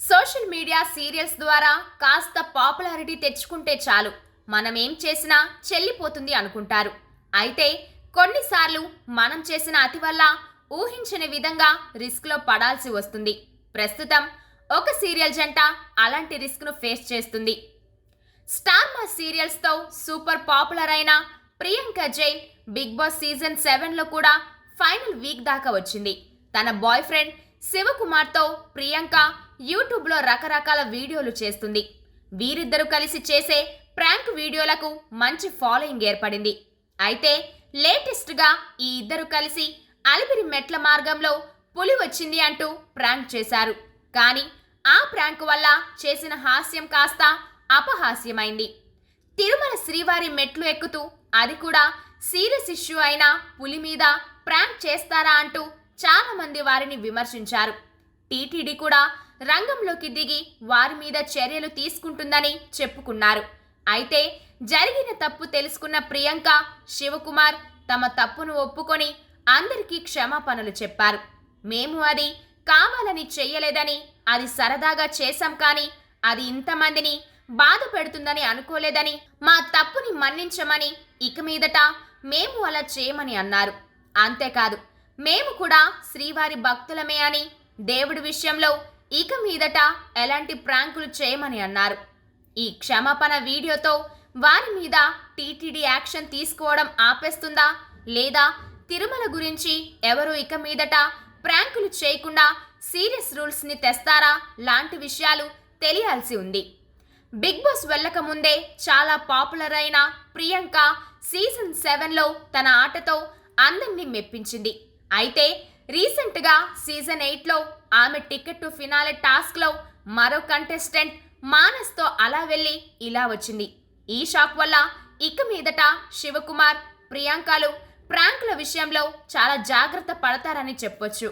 Social media serials ద్వారా కాస్త popularity తెచ్చుకుంటే చాలు. మనం ఏం చేసినా చెల్లిపోతుంది అనుకుంటారు. అయితే కొన్నిసార్లు మనం చేసిన అతి వల్ల ఊహించని విధంగా రిస్క్లో పడాల్సి వస్తుంది. ప్రస్తుతం ఒక సీరియల్ జంట అలాంటి రిస్క్ను ఫేస్ చేస్తుంది. స్టార్ మా సీరియల్స్తో సూపర్ పాపులర్ అయిన Priyanka Jain Big Boss season సెవెన్లో కూడా ఫైనల్ వీక్ దాకా వచ్చింది. తన బాయ్ ఫ్రెండ్ శివకుమార్తో ప్రియాంక యూట్యూబ్లో రకరకాల వీడియోలు చేస్తుంది. వీరిద్దరూ కలిసి చేసే ప్రాంక్ వీడియోలకు మంచి ఫాలోయింగ్ ఏర్పడింది. అయితే లేటెస్ట్గా ఈ ఇద్దరు కలిసి అలిపిరి మెట్ల మార్గంలో పులి వచ్చింది అంటూ ప్రాంక్ చేశారు. కానీ ఆ ప్రాంక్ వల్ల చేసిన హాస్యం కాస్త అపహాస్యమైంది. తిరుమల శ్రీవారి మెట్లు ఎక్కుతూ అది కూడా సీరియస్ ఇష్యూ అయిన పులి మీద ప్రాంక్ చేస్తారా అంటూ చాలా మంది వారిని విమర్శించారు. టీటీడీ కూడా రంగంలోకి దిగి వారి మీద చర్యలు తీసుకుంటుందని చెప్పుకున్నారు. అయితే జరిగిన తప్పు తెలుసుకున్న ప్రియాంక శివకుమార్ తమ తప్పును ఒప్పుకొని అందరికీ క్షమాపణలు చెప్పారు. మేము అది కావాలని చెయ్యలేదని అది సరదాగా చేశాం కానీ అది ఇంతమందిని బాధ పెడుతుందని అనుకోలేదని మా తప్పుని మన్నించమని ఇక మీదట మేము అలా చేయమని అన్నారు. అంతేకాదు మేము కూడా శ్రీవారి భక్తులమే అని దేవుడి విషయంలో ఇక మీదట ఎలాంటి ప్రాంకులు చేయమని అన్నారు. ఈ క్షమాపణ వీడియోతో వారి మీద టీటీడీ యాక్షన్ తీసుకోవడం ఆపేస్తుందా లేదా తిరుమల గురించి ఎవరు ఇక మీదట ప్రాంకులు చేయకుండా సీరియస్ రూల్స్ని తెస్తారా లాంటి విషయాలు తెలియాల్సి ఉంది. బిగ్ బాస్ వెళ్ళక ముందే చాలా పాపులర్ అయిన ప్రియాంక సీజన్ సెవెన్లో తన ఆటతో అందరినీ మెప్పించింది. అయితే రీసెంట్గా సీజన్ ఎయిట్లో ఆమె టికెట్ టు ఫినాలే టాస్క్లో మరో కంటెస్టెంట్ మానస్తో అలా వెళ్ళి ఇలా వచ్చింది. ఈ షాక్ వల్ల ఇక మీదట శివకుమార్ ప్రియాంకలు ప్రాంకుల విషయంలో చాలా జాగ్రత్త పడతారని చెప్పొచ్చు.